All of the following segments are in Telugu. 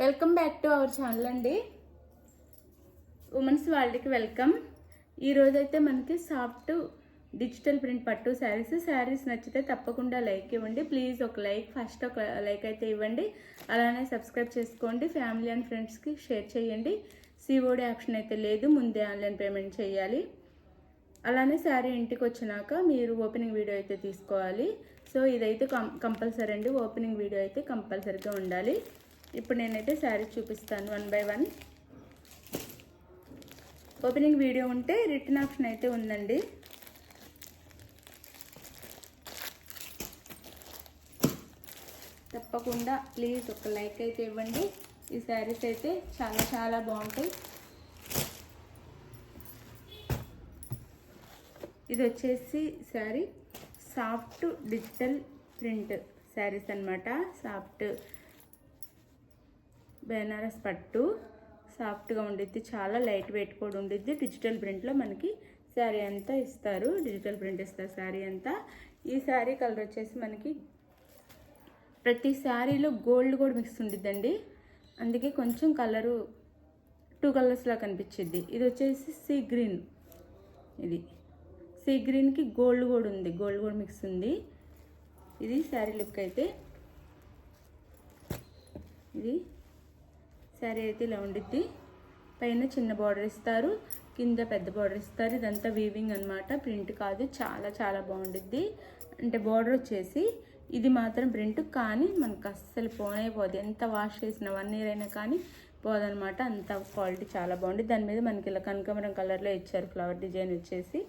Welcome back to our channel అండి. ఉమెన్స్ వాళ్ళకి వెల్కమ్. ఈరోజైతే అయితే మనకి సాఫ్ట్ డిజిటల్ ప్రింట్ పట్టు శారీస్. శారీస్ నచ్చితే తప్పకుండా లైక్ ఇవ్వండి. ప్లీజ్ ఒక లైక్ ఫస్ట్ ఒక లైక్ అయితే ఇవ్వండి. అలానే సబ్స్క్రైబ్ చేసుకోండి. ఫ్యామిలీ అండ్ ఫ్రెండ్స్కి షేర్ చేయండి. సిఓడి ఆప్షన్ అయితే లేదు. ముందే ఆన్లైన్ పేమెంట్ చేయాలి. అలానే శారీ ఇంటికి వచ్చినాక మీరు ఓపెనింగ్ వీడియో అయితే తీసుకోవాలి. సో ఇదైతే కం కంపల్సరీ అండి. ఓపెనింగ్ వీడియో అయితే కంపల్సరీగా ఉండాలి. ఇప్పుడు నేనైతే శారీ చూపిస్తాను one by one. Opening video ఉంటే రిటర్న్ ఆప్షన్ అయితే ఉందండి. తప్పకుండా ప్లీజ్ ఒక లైక్ అయితే ఇవ్వండి. ఈ శారీస్ అయితే చాలా చాలా బాగుంటాయి. ఇది వచ్చేసి sari soft digital print saris అనమాట సాఫ్ట్ బెనారస్ పట్టు సాఫ్ట్గా ఉండిద్ది చాలా లైట్ వెయిట్ కూడా ఉండిద్ది. డిజిటల్ ప్రింట్లో మనకి శారీ అంతా ఇస్తారు. డిజిటల్ ప్రింట్ ఇస్తారు శారీ అంతా. ఈ శారీ కలర్ వచ్చేసి మనకి ప్రతి శారీలో గోల్డ్ కూడా మిక్స్ ఉండిద్దండి. అందుకే కొంచెం కలరు టూ కలర్స్లా కనిపించింది ఇది వచ్చేసి సీ గ్రీన్. ఇది సీ గ్రీన్కి గోల్డ్ కూడా ఉంది. గోల్డ్ కూడా మిక్స్ ఉంది. ఇది శారీ లుక్ అయితే. ఇది శారీ అయితే ఇలా ఉండిద్ది. పైన చిన్న బార్డర్ ఇస్తారు కింద పెద్ద బార్డర్ ఇస్తారు. ఇదంతా వీవింగ్ అనమాట ప్రింట్ కాదు చాలా చాలా బాగుండిద్ది. అంటే బార్డర్ వచ్చేసి ఇది మాత్రం ప్రింట్ కానీ మనకు అస్సలు పోనే పోదు. ఎంత వాష్ చేసిన వన్ ఇయర్ అయినా కానీ పోదనమాట అంత క్వాలిటీ చాలా బాగుంది దాని మీద మనకి ఇలా కనకమరం కలర్లో ఇచ్చారు ఫ్లవర్ డిజైన్ వచ్చేసి.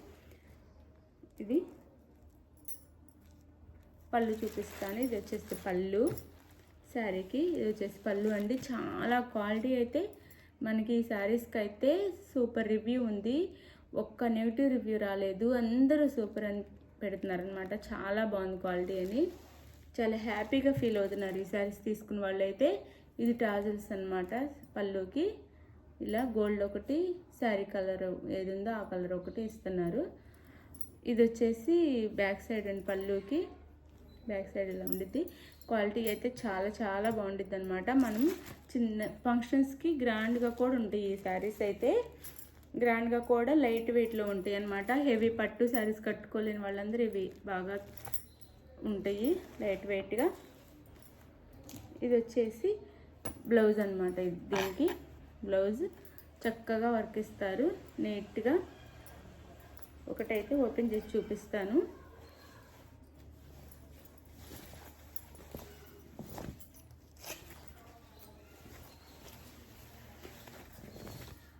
ఇది పళ్ళు చూపిస్తాను. ఇది వచ్చేసి పళ్ళు. శారీకి ఇది వచ్చేసి పళ్ళు అండి. చాలా క్వాలిటీ అయితే మనకి ఈ శారీస్కి అయితే సూపర్ రివ్యూ ఉంది. ఒక్క నెగిటివ్ రివ్యూ రాలేదు. అందరూ సూపర్ అని పెడుతున్నారనమాట చాలా బాగుంది క్వాలిటీ అని. చాలా హ్యాపీగా ఫీల్ అవుతున్నారు ఈ శారీస్ తీసుకున్న వాళ్ళు అయితే ఇది ట్రాజల్స్ అనమాట పళ్ళుకి. ఇలా గోల్డ్ ఒకటి శారీ కలర్ ఏది ఉందో ఆ కలర్ ఒకటి ఇస్తున్నారు. ఇది వచ్చేసి బ్యాక్ సైడ్ అండ్ పళ్ళుకి. బ్యాక్ సైడ్ ఇలా ఉండిద్ది. క్వాలిటీ అయితే చాలా చాలా బాగుండిద్ది అనమాట మనం చిన్న ఫంక్షన్స్కి గ్రాండ్గా కూడా ఉంటాయి ఈ శారీస్ అయితే. గ్రాండ్గా కూడా లైట్ వెయిట్లో ఉంటాయి అనమాట హెవీ పట్టు శారీస్ కట్టుకోలేని వాళ్ళందరూ ఇవి బాగా ఉంటాయి లైట్ వెయిట్గా. ఇది వచ్చేసి బ్లౌజ్ అనమాట దీనికి. బ్లౌజ్ చక్కగా వర్క్ ఇస్తారు నీట్గా. ఒకటైతే ఓపెన్ చేసి చూపిస్తాను.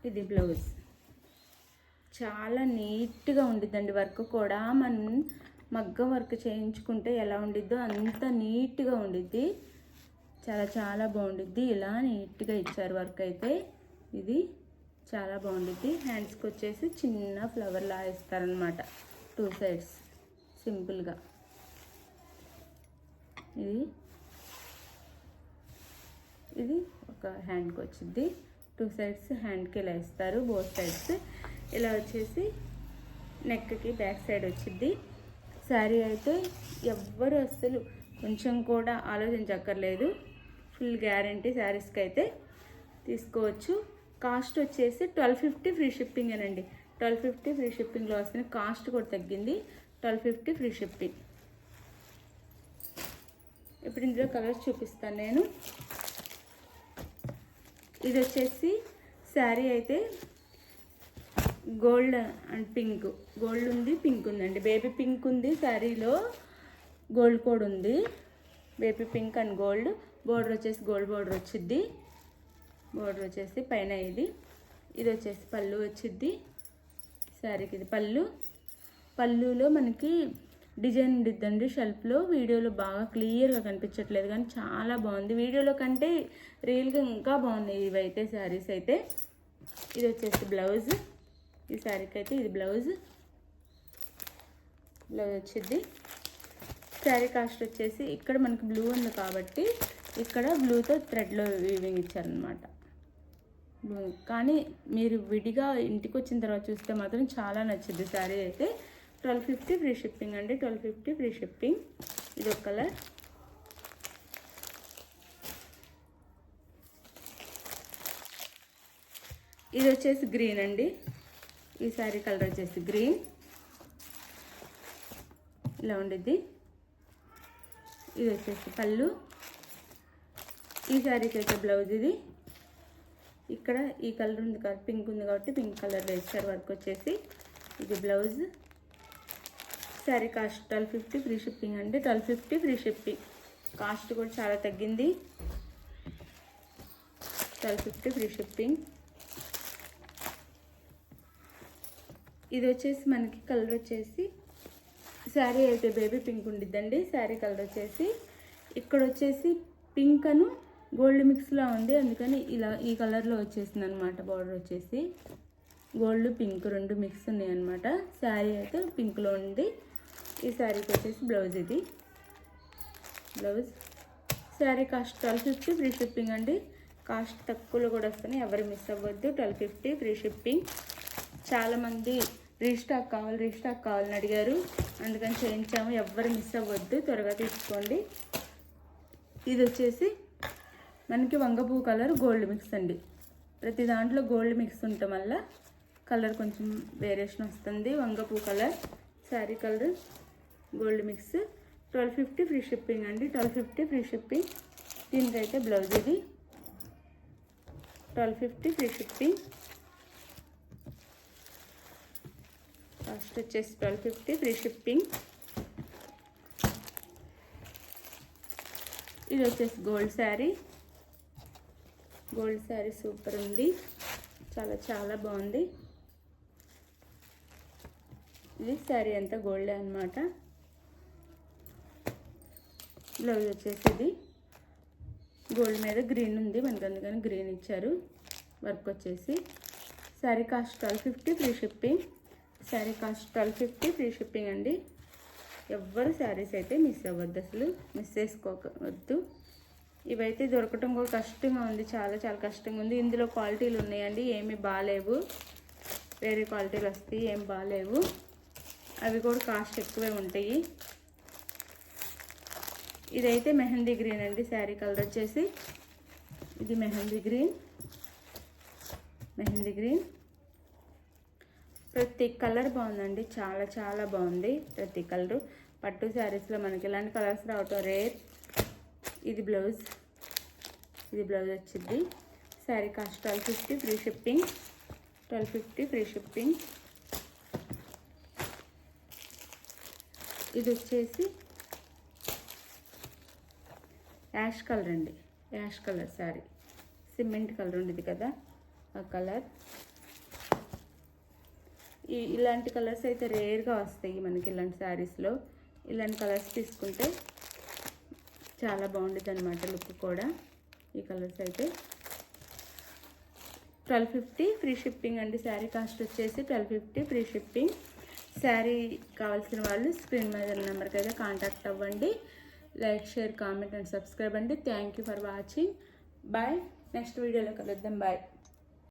ఇది బ్లౌజ్. చాలా నీట్గా ఉండిద్దండి వర్క్ కూడా. మనం మగ్గం వర్క్ చేయించుకుంటే ఎలా ఉండిద్దో అంత నీట్గా ఉండిద్ది. చాలా చాలా బాగుండిద్ది. ఇలా నీట్గా ఇచ్చారు వర్క్ అయితే. ఇది చాలా బాగుండిద్ది. హ్యాండ్స్కి వచ్చేసి చిన్న ఫ్లవర్లా ఇస్తారనమాట టూ సైడ్స్ సింపుల్గా. ఇది ఇది ఒక హ్యాండ్కి వచ్చింది టూ సైడ్స్ హ్యాండ్కి ఇలా ఇస్తారు బోత్ సైడ్స్. ఇలా వచ్చేసి నెక్కి బ్యాక్ సైడ్ వచ్చింది శారీ అయితే ఎవ్వరు అస్సలు కొంచెం కూడా ఆలోచించక్కర్లేదు. ఫుల్ గ్యారంటీ శారీస్కి అయితే తీసుకోవచ్చు. కాస్ట్ వచ్చేసి ట్వెల్వ్ ఫిఫ్టీ ఫ్రీ షిప్పింగ్ అనండి. ట్వెల్వ్ ఫిఫ్టీ ఫ్రీ షిప్పింగ్లో వస్తుంది కాస్ట్ కూడా తగ్గింది. ట్వెల్వ్ ఫిఫ్టీ ఫ్రీ షిప్పింగ్ ఇప్పుడు ఇందులో కలర్స్ చూపిస్తాను నేను. ఇది వచ్చేసి శారీ అయితే గోల్డ్ అండ్ పింక్. గోల్డ్ ఉంది పింక్ ఉందండి. బేబీ పింక్ ఉంది శారీలో గోల్డ్ కోడ్ ఉంది. Baby pink and gold. Border వచ్చేసి గోల్డ్ బోర్డర్ వచ్చిద్ది. బోర్డర్ వచ్చేసి పైన ఇది. ఇది వచ్చేసి పళ్ళు వచ్చిద్ది. శారీకి ఇది పళ్ళు. పళ్ళులో మనకి డిజైన్ ఉండిద్దండి షెల్ఫ్లో. వీడియోలో బాగా క్లియర్గా కనిపించట్లేదు కానీ చాలా బాగుంది. వీడియోలో కంటే రియల్గా ఇంకా బాగున్నాయి ఇవైతే శారీస్ అయితే. ఇది వచ్చేసి బ్లౌజ్. ఈ శారీకి అయితే ఇది బ్లౌజ్. బ్లౌజ్ వచ్చింది శారీ కాస్ట్ వచ్చేసి ఇక్కడ మనకి బ్లూ ఉంది కాబట్టి ఇక్కడ బ్లూతో థ్రెడ్లో వీవింగ్ ఇచ్చారనమాట కానీ మీరు విడిగా ఇంటికి వచ్చిన తర్వాత చూస్తే మాత్రం చాలా నచ్చింది శారీ అయితే. ట్వెల్వ్ ఫిఫ్టీ ఫ్రీ షిప్పింగ్ అండి. Twelve fifty free shipping. ఇది ఒక కలర్. ఇది వచ్చేసి గ్రీన్ అండి. ఈ శారీ కలర్ వచ్చేసి గ్రీన్. ఇలా ఉండిద్ది. ఇది వచ్చేసి పళ్ళు. ఈ శారీకి అయితే బ్లౌజ్ ఇది. ఇక్కడ ఈ కలర్ ఉంది కాబట్టి పింక్ ఉంది కాబట్టి పింక్ కలర్ వేస్తారు వర్క్ వచ్చేసి. ఇది blouse. Sari cost twelve fifty free shipping అండి. Twelve fifty free shipping. Cost కూడా చాలా తగ్గింది. Twelve fifty free shipping. ఇది వచ్చేసి మనకి కలర్ వచ్చేసి శారీ అయితే బేబీ పింక్ ఉండిద్దండి. శారీ కలర్ వచ్చేసి ఇక్కడ వచ్చేసి పింక్ అను గోల్డ్ మిక్స్లా ఉంది. అందుకని ఇలా ఈ కలర్లో వచ్చేసింది అనమాట బార్డర్ వచ్చేసి. గోల్డ్ పింక్ రెండు మిక్స్ ఉన్నాయి అనమాట శారీ అయితే పింక్లో ఉంది. ఈ శారీకి వచ్చేసి బ్లౌజ్ ఇది. Blouse sari cost twelve fifty free shipping అండి. కాస్ట్ తక్కువలో కూడా వస్తున్నాయి. ఎవరు మిస్ అవ్వద్దు. ట్వెల్వ్ ఫిఫ్టీ ఫ్రీ షిప్పింగ్ చాలామంది రీస్టాక్ కావాలి రీస్టాక్ కావాలని అడిగారు. అందుకని చేయించాము. ఎవ్వరు మిస్ అవ్వద్దు. త్వరగా తీసుకోండి. ఇది వచ్చేసి మనకి వంగపూ కలర్ గోల్డ్ మిక్స్ అండి. ప్రతి దాంట్లో గోల్డ్ మిక్స్ ఉండటం వల్ల కలర్ కొంచెం వేరియేషన్ వస్తుంది. వంగపూ colour sari colour gold mix. Twelve fifty free shipping అండి. Twelve fifty free shipping. దీనికైతే బ్లౌజ్ ఇది. Twelve fifty free shipping. First వచ్చేసి ట్వెల్వ్ ఫిఫ్టీ ఫ్రీ షిప్పింగ్. ఇది వచ్చేసి gold sari. Gold sari super ఉంది. చాలా చాలా బాగుంది. ఇది శారీ అంతా గోల్డ్ అనమాట బ్లౌజ్ వచ్చేసి ఇది గోల్డ్ మీద గ్రీన్ ఉంది మనకు అందుకని గ్రీన్ ఇచ్చారు. వర్క్ వచ్చేసి sari cost twelve fifty free shipping. Sari cost twelve fifty free shipping అండి. ఎవ్వరు శారీస్ అయితే మిస్ అవ్వద్దు అసలు మిస్ చేసుకోవద్దు. ఇవైతే దొరకటం కూడా కష్టంగా ఉంది చాలా చాలా కష్టంగా ఉంది. ఇందులో క్వాలిటీలు ఉన్నాయండి ఏమి బాగాలేవు. వేరే క్వాలిటీలు వస్తాయి ఏం బాగాలేవు. అవి కూడా కాస్ట్ ఎక్కువే ఉంటాయి. ఇదైతే మెహందీ గ్రీన్ అండి శారీ కలర్ వచ్చేసి. ఇది మెహందీ గ్రీన్. మెహందీ గ్రీన్. ప్రతి కలర్ బాగుందండి చాలా చాలా బాగుంది ప్రతి కలరు. పట్టు శారీస్లో మనకి ఇలాంటి కలర్స్ రావటం రేర్. ఇది బ్లౌజ్. ఇది బ్లౌజ్ వచ్చింది. Sari cost twelve fifty free shipping. Twelve fifty free shipping. ఇది వచ్చేసి యాష్ కలర్ అండి. Ash colour sari cement colour ఉండేది కదా ఆ కలర్. ఈ ఇలాంటి కలర్స్ అయితే రేర్గా వస్తాయి మనకి ఇలాంటి శారీస్లో ఇలాంటి కలర్స్ తీసుకుంటే చాలా బాగుండేది అనమాట లుక్ కూడా ఈ కలర్స్ అయితే. ట్వెల్వ్ ఫిఫ్టీ ఫ్రీ షిప్పింగ్ అండి. శారీ కాస్ట్ వచ్చేసి twelve fifty free shipping. Sari కావాల్సిన వాళ్ళు స్క్రీన్ మీద నెంబర్కి అయితే కాంటాక్ట్ అవ్వండి. Like share comment and subscribe అండి. Thank you for watching bye next వీడియోలో కలుద్దాం. బాయ్